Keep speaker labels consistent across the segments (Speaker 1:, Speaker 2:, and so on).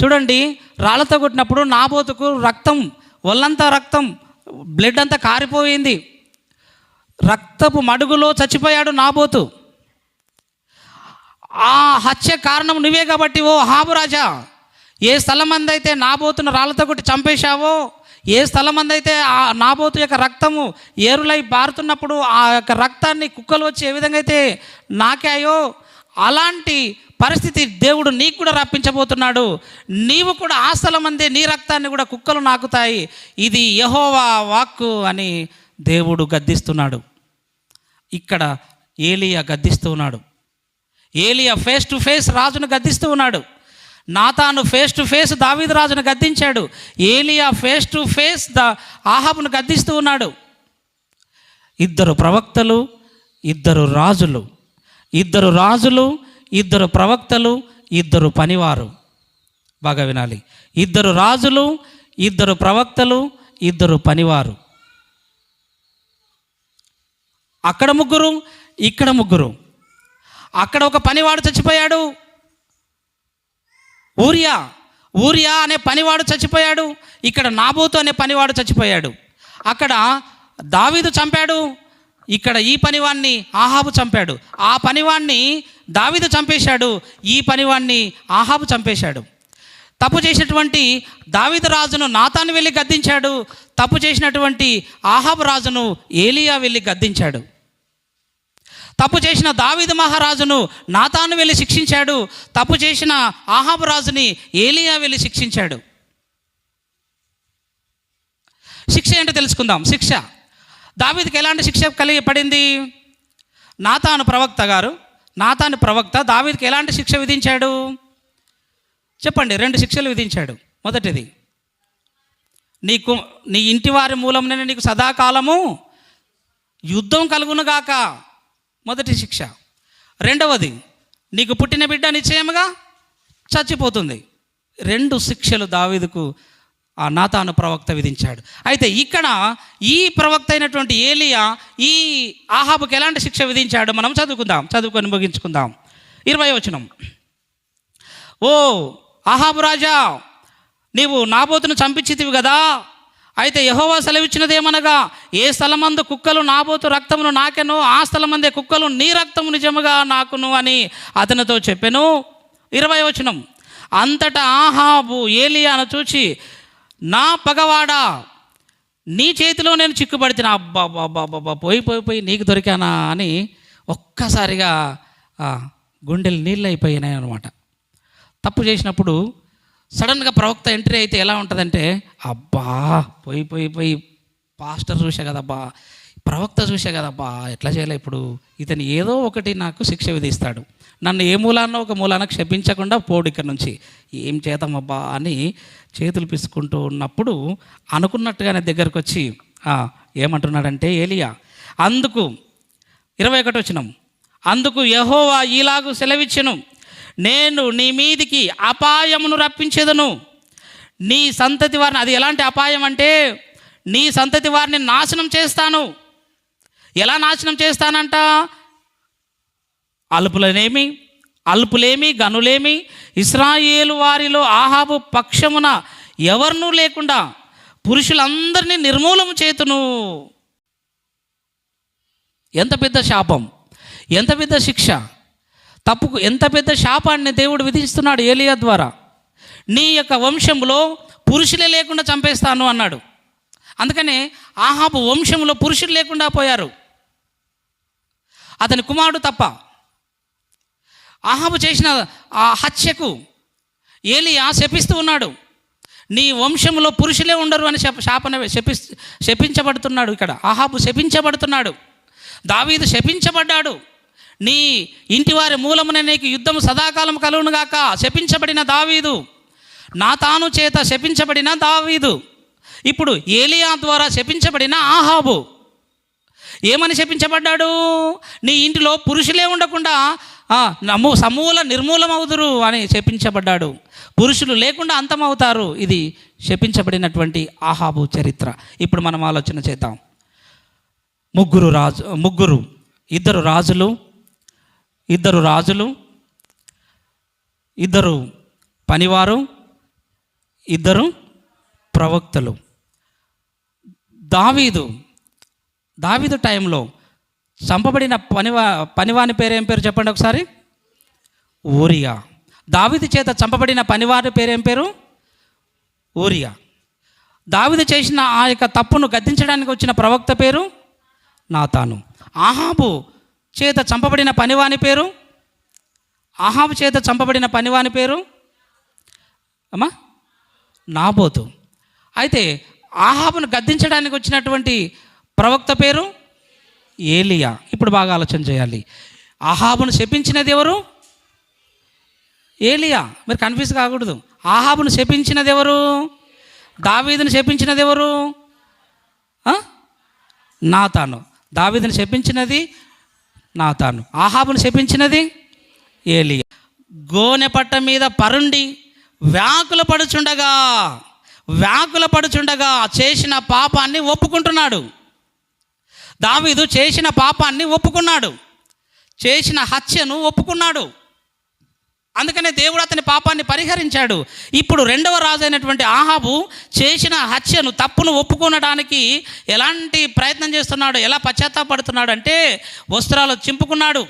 Speaker 1: చూడండి రాళ్ళతో కొట్టినప్పుడు నాబోతుకు రక్తం ఒళ్ళంతా రక్తం బ్లడ్ అంతా కారిపోయింది. రక్తపు మడుగులో చచ్చిపోయాడు నాబోతు. ఆ హత్య కారణం నువ్వే కాబట్టి ఓ హాబురాజా ఏ స్థలం అందైతే నాబోతును రాళ్ళతో కొట్టి చంపేశావో ఏ స్థలం అందైతే ఆ నాబోతు యొక్క రక్తము ఏరులై బారుతున్నప్పుడు ఆ యొక్క రక్తాన్ని కుక్కలు వచ్చి ఏ విధంగా అయితే నాకాయో అలాంటి పరిస్థితి దేవుడు నీకు కూడా రప్పించబోతున్నాడు. నీవు కూడా ఆశల మంది నీ రక్తాన్ని కూడా కుక్కలు నాకుతాయి. ఇది యహోవా వాక్కు అని దేవుడు గద్దిస్తున్నాడు. ఇక్కడ ఏలియా గద్దిస్తూ ఉన్నాడు. ఏలియా ఫేస్ టు ఫేస్ రాజును గద్దిస్తూ ఉన్నాడు. నాతాను ఫేస్ టు ఫేస్ దావీదు రాజును గద్దించాడు. ఏలియా ఫేస్ టు ఫేస్ ద ఆహాబును గద్దిస్తూ ఉన్నాడు. ఇద్దరు ప్రవక్తలు ఇద్దరు రాజులు ఇద్దరు రాజులు ఇద్దరు ప్రవక్తలు ఇద్దరు పనివారు. బాగా వినాలి. ఇద్దరు రాజులు ఇద్దరు ప్రవక్తలు ఇద్దరు పనివారు. అక్కడ ముగ్గురు ఇక్కడ ముగ్గురు. అక్కడ ఒక పనివాడు చచ్చిపోయాడు. ఊరియా ఊరియా అనే పనివాడు చచ్చిపోయాడు. ఇక్కడ నాబోతు అనే పనివాడు చచ్చిపోయాడు. అక్కడ దావీదు చంపాడు. ఇక్కడ ఈ పనివాణ్ణి ఆహాబు చంపాడు. ఆ పనివాణ్ణి దావీదు చంపేశాడు ఈ పనివాణ్ణి ఆహాబు చంపేశాడు. తప్పు చేసినటువంటి దావిద రాజును నాతాను వెళ్ళి గద్దించాడు తప్పు చేసినటువంటి ఆహాబు రాజును ఏలియా వెళ్ళి గద్దించాడు. తప్పు చేసిన దావిద మహారాజును నాతాను వెళ్ళి శిక్షించాడు తప్పు చేసిన ఆహాబు రాజుని ఏలియా వెళ్ళి శిక్షించాడు. శిక్ష ఏంటో తెలుసుకుందాం. శిక్ష. దావీదికి ఎలాంటి శిక్ష కలిగి పడింది? నాతాను ప్రవక్త గారు నాతాని ప్రవక్త దావీదికి ఎలాంటి శిక్ష విధించాడు? చెప్పండి రెండు శిక్షలు విధించాడు. మొదటిది నీకు నీ ఇంటి వారి మూలంలోనే నీకు సదాకాలము యుద్ధం కలుగునుగాక. మొదటి శిక్ష. రెండవది నీకు పుట్టిన బిడ్డ నిశ్చయముగా చచ్చిపోతుంది. రెండు శిక్షలు దావీదుకు ఆ నాతాను ప్రవక్త విధించాడు. అయితే ఇక్కడ ఈ ప్రవక్త అయినటువంటి ఏలియా ఈ ఆహాబుకి ఎలాంటి శిక్ష విధించాడు? మనం చదువుకుందాం చదువుకొని ముగించుకుందాం. ఇరవై వచనం. ఓ ఆహాబు రాజా నీవు నాబోతును చంపించితివి కదా అయితే యహోవా సెలవిచ్చినదేమనగా ఏ స్థలమందు కుక్కలు నాబోతు రక్తమును నాకెను ఆ స్థలమందే కుక్కలు నీ రక్తము నిజముగా నాకును అని అతనితో చెప్పెను. ఇరవై వచనం. అంతటా ఆహాబు ఏలియాను చూచి నా పగవాడా నీ చేతిలో నేను చిక్కుపడితే అబ్బా అబ్బా అబ్బా పోయి పోయి పోయి నీకు దొరికానా అని ఒక్కసారిగా గుండెలు నీళ్ళు అయిపోయినాయి అనమాట తప్పు చేసినప్పుడు సడన్గా ప్రవక్త ఎంట్రీ అయితే ఎలా ఉంటుందంటే అబ్బా పోయి పోయి పోయి పాస్టర్ చూసా కదబ్బా ప్రవక్త చూసా కదబ్బా ఎట్లా చేయాలి ఇప్పుడు? ఇతను ఏదో ఒకటి నాకు శిక్ష విధిస్తాడు. నన్ను ఏ మూలానో ఒక మూలాన క్షపించకుండా పోడు ఇక్కడ నుంచి. ఏం చేద్దామబ్బా అని చేతులు పిసుకుంటూ ఉన్నప్పుడు అనుకున్నట్టుగానే దగ్గరకు వచ్చి ఏమంటున్నాడంటే ఏలియా అందుకు ఇరవై ఒకటి వచ్చినాం అందుకు యహోవా ఈలాగు సెలవిచ్చెను నేను నీ మీదికి అపాయమును రప్పించేదను. నీ సంతతి వారిని అది ఎలాంటి అపాయం అంటే నీ సంతతి వారిని నాశనం చేస్తాను. ఎలా నాశనం చేస్తానంట? అల్పులనేమి అల్పులేమి గనులేమి ఇస్రాయేలు వారిలో ఆహాబు పక్షమున ఎవరినూ లేకుండా పురుషులందరినీ నిర్మూలము చేతును. ఎంత పెద్ద శాపం ఎంత పెద్ద శిక్ష తప్పుకు ఎంత పెద్ద శాపాన్ని దేవుడు విధిస్తున్నాడు ఏలియా ద్వారా. నీ యొక్క వంశంలో పురుషులే లేకుండా చంపేస్తాను అన్నాడు. అందుకనే ఆహాబు వంశంలో పురుషులు లేకుండా పోయారు. అతని కుమారుడు తప్ప ఆహాబు చేసిన ఆ హత్యకు ఏలియా శపిస్తూ ఉన్నాడు. నీ వంశంలో పురుషులే ఉండరు అని శప శాపన శపి శపించబడుతున్నాడు ఇక్కడ. ఆహాబు శపించబడుతున్నాడు. దావీదు శపించబడ్డాడు. నీ ఇంటి వారి మూలమున నీకు యుద్ధం సదాకాలం కలుగునుగాక శపించబడిన దావీదు. నా తాను చేత శపించబడిన దావీదు. ఇప్పుడు ఏలియా ద్వారా శపించబడిన ఆహాబు ఏమని శపించబడ్డాడు? నీ ఇంటిలో పురుషులే ఉండకుండా నము సమూల నిర్మూలమవుదురు అని శపించబడ్డాడు పురుషులు లేకుండా అంతమవుతారు. ఇది శపించబడినటువంటి ఆహాబు చరిత్ర. ఇప్పుడు మనం ఆలోచన చేద్దాం. ముగ్గురు రాజు ముగ్గురు ఇద్దరు రాజులు ఇద్దరు రాజులు ఇద్దరు పనివారు ఇద్దరు ప్రవక్తలు. దావీదు దావీదు టైంలో చంపబడిన పనివా పనివాని పేరు ఏం పేరు చెప్పండి ఒకసారి? ఊరియా. దావిది చేత చంపబడిన పనివారి పేరు ఏం పేరు? ఊరియా. దావిది చేసిన ఆ యొక్క తప్పును గద్దించడానికి వచ్చిన ప్రవక్త పేరు? నాతాను. ఆహాబు చేత చంపబడిన పనివాని పేరు? ఆహాబు చేత చంపబడిన పనివాని పేరు? అమ్మా నాబోతు. అయితే ఆహాబును గద్దించడానికి వచ్చినటువంటి ప్రవక్త పేరు? ఏలియా. ఇప్పుడు బాగా ఆలోచన చేయాలి. ఆహాబును శపించినది ఎవరు? ఏలియా. మీరు కన్ఫ్యూజ్ కాకూడదు. ఆహాబును శపించినది ఎవరు? దావీదును శపించినది ఎవరు? నాతాను. దావీదును శపించినది నాతాను. ఆహాబును శపించినది ఏలియా. గోనె పట్ట మీద పరుండి వ్యాకుల పడుచుండగా వ్యాకుల పడుచుండగా చేసిన పాపాన్ని ఒప్పుకుంటున్నాడు. దావీదు చేసిన పాపాన్ని ఒప్పుకున్నాడు. చేసిన హత్యను ఒప్పుకున్నాడు. అందుకనే దేవుడు అతని పాపాన్ని పరిహరించాడు. ఇప్పుడు రెండవ రాజు అయినటువంటి ఆహాబు చేసిన హత్యను తప్పును ఒప్పుకొనడానికి ఎలాంటి ప్రయత్నం చేస్తున్నాడు ఎలా పశ్చాత్తాపడుతున్నాడు అంటే వస్త్రాలు చింపుకున్నాడు.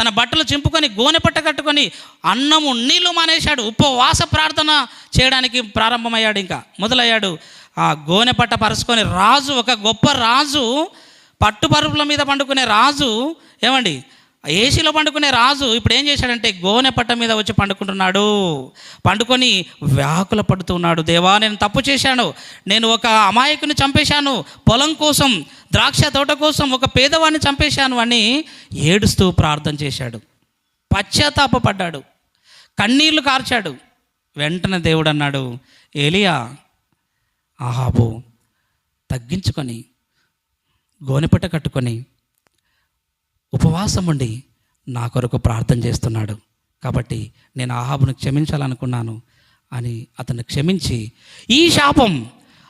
Speaker 1: తన బట్టలు చింపుకొని గోనె పట్ట కట్టుకొని అన్నము నీళ్ళు మానేశాడు. ఉపవాస ప్రార్థన చేయడానికి ప్రారంభమయ్యాడు ఇంకా. మొదలయ్యాడు. ఆ గోనె పట్ట పరుచుకొని రాజు ఒక గొప్ప రాజు పట్టు పరుపుల మీద పండుకునే రాజు ఏమండి? ఏసీలో పండుకునే రాజు ఇప్పుడు ఏం చేశాడంటే గోనె పట్ట మీద వచ్చి పండుకుంటున్నాడు. పండుకొని వ్యాకుల పడుతున్నాడు దేవా నేను తప్పు చేశాను. నేను ఒక అమాయకుని చంపేశాను. పొలం కోసం ద్రాక్ష తోట కోసం ఒక పేదవాడిని చంపేశాను అని ఏడుస్తూ ప్రార్థన చేశాడు. పశ్చాత్తాపడ్డాడు కన్నీళ్ళు కార్చాడు. వెంటనే దేవుడు అన్నాడు ఏలియా ఆహాబు తగ్గించుకొని గోనెపట్ట కట్టుకొని ఉపవాసం ఉండి నా కొరకు ప్రార్థన చేస్తున్నాడు. కాబట్టి నేను ఆహాబును క్షమించాలనుకున్నాను అని అతను క్షమించి ఈ శాపం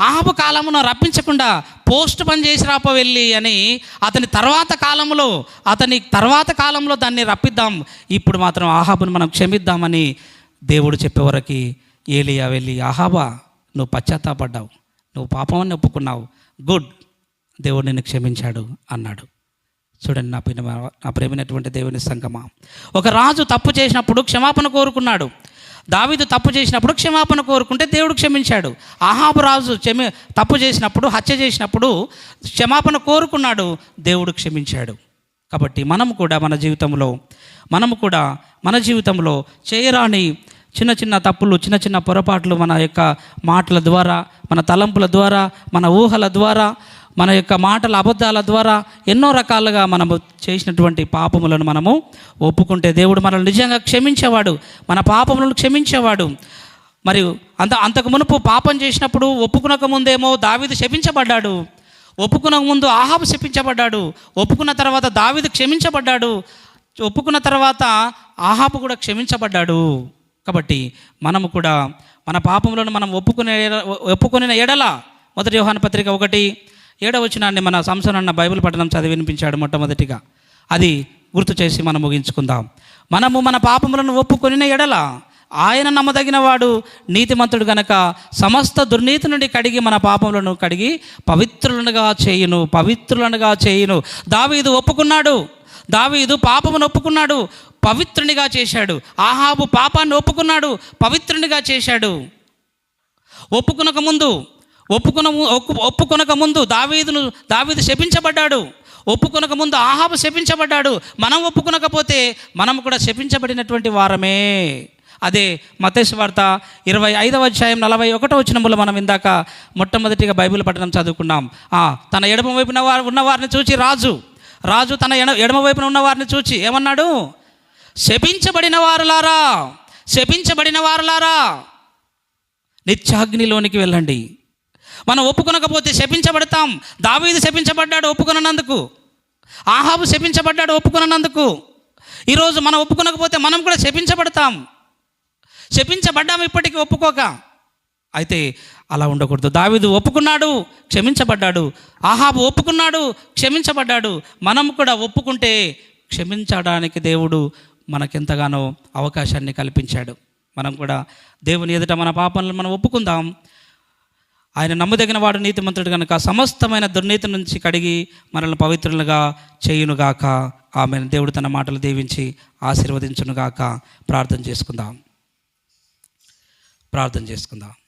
Speaker 1: ఆహాబు కాలమును రప్పించకుండా పోస్ట్ పని చేసి రాప వెళ్ళి అని అతని తర్వాత కాలంలో అతని తర్వాత కాలంలో దాన్ని రప్పిద్దాం. ఇప్పుడు మాత్రం ఆహాబును మనం క్షమిద్దామని దేవుడు చెప్పేవరకు ఏలియా వెళ్ళి ఆహాబా నువ్వు పశ్చాత్తాపడ్డావు. నువ్వు పాపం అని ఒప్పుకున్నావు. గుడ్. దేవుడు నిన్ను క్షమించాడు అన్నాడు. చూడండి నా ప్రేమ నా ప్రేమైనటువంటి దేవుని సంగమా. ఒక రాజు తప్పు చేసినప్పుడు క్షమాపణ కోరుకున్నాడు. దావిదు తప్పు చేసినప్పుడు క్షమాపణ కోరుకుంటే దేవుడు క్షమించాడు. ఆహాబు రాజు క్షమి తప్పు చేసినప్పుడు హత్య చేసినప్పుడు క్షమాపణ కోరుకున్నాడు దేవుడు క్షమించాడు. కాబట్టి మనం కూడా మన జీవితంలో మనము కూడా మన జీవితంలో చేయరాని చిన్న చిన్న తప్పులు చిన్న చిన్న పొరపాట్లు మన యొక్క మాటల ద్వారా మన తలంపుల ద్వారా మన ఊహల ద్వారా మన యొక్క మాటల అబద్ధాల ద్వారా ఎన్నో రకాలుగా మనము చేసినటువంటి పాపములను మనము ఒప్పుకుంటే దేవుడు మనల్ని నిజంగా క్షమించేవాడు మన పాపములను క్షమించేవాడు. మరియు అంత అంతకు మునుపు పాపం చేసినప్పుడు ఒప్పుకునక ముందేమో దావీదు శపించబడ్డాడు. ఒప్పుకున్న ముందు ఆహాబు శపించబడ్డాడు. ఒప్పుకున్న తర్వాత దావీదు క్షమించబడ్డాడు. ఒప్పుకున్న తర్వాత ఆహాబు కూడా క్షమించబడ్డాడు. కాబట్టి మనము కూడా మన పాపములను మనం ఒప్పుకునే ఒప్పుకునే ఎడల మొదటి యోహాన పత్రిక ఒకటి ఏడవచనాన్ని మన సంసన్ అన్న బైబిల్ పఠనం చదివి వినిపించాడు మొట్టమొదటిగా. అది గుర్తు చేసి మనం ముగించుకుందాం. మనము మన పాపములను ఒప్పుకొనిన ఎడల ఆయన నమ్మదగిన వాడు నీతిమంతుడు గనక సమస్త దుర్నీతి నుండి కడిగి మన పాపములను కడిగి పవిత్రులనుగా చేయును పవిత్రులనుగా చేయును. దావీదు ఒప్పుకున్నాడు. దావీదు పాపమును ఒప్పుకున్నాడు. పవిత్రునిగా చేశాడు. ఆహాబు పాపాన్ని ఒప్పుకున్నాడు. పవిత్రునిగా చేశాడు. ఒప్పుకునక ముందు ఒప్పుకున ఒప్పు ఒప్పుకొనక ముందు దావీదును దావీదు శపించబడ్డాడు. ఒప్పుకొనక ముందు ఆహాబు శపించబడ్డాడు. మనం ఒప్పుకొనకపోతే మనం కూడా శపించబడినటువంటి వారమే. అదే మతేశ్వ వార్త ఇరవై ఐదవ అధ్యాయం నలభై ఒకటో వచ్చినములు మనం ఇందాక మొట్టమొదటిగా బైబిల్ పట్టణం చదువుకున్నాం. ఆ, తన ఎడమ వైపున వారు ఉన్నవారిని చూచి రాజు రాజు తన ఎడ ఎడమ వైపున ఉన్నవారిని చూచి ఏమన్నాడు? శపించబడిన వారులారా శపించబడిన వారులారా నిత్యాగ్నిలోనికి వెళ్ళండి. మనం ఒప్పుకొనకపోతే శపించబడతాం. దావీదు శపించబడ్డాడు ఒప్పుకొనందుకు ఆహాబు శపించబడ్డాడు ఒప్పుకొనందుకు ఈరోజు మనం ఒప్పుకొనకపోతే మనం కూడా శపించబడతాం. శపించబడ్డాం ఇప్పటికీ ఒప్పుకోక. అయితే అలా ఉండకూడదు. దావీదు ఒప్పుకున్నాడు క్షమించబడ్డాడు. ఆహాబు ఒప్పుకున్నాడు క్షమించబడ్డాడు. మనం కూడా ఒప్పుకుంటే క్షమించడానికి దేవుడు మనకెంతగానో అవకాశాన్ని కల్పించాడు. మనం కూడా దేవుని ఎదుట మన పాపనలు మనం ఒప్పుకుందాం. ఆయన నమ్మదగిన వాడు నీతిమంతుడు కనుక సమస్తమైన దుర్నీతి నుంచి కడిగి మనల్ని పవిత్రులుగా చేయునుగాక. ఆమె దేవుడు తన మాటలు దీవించి ఆశీర్వదించునుగాక. ప్రార్థన చేసుకుందాం. ప్రార్థన చేసుకుందాం.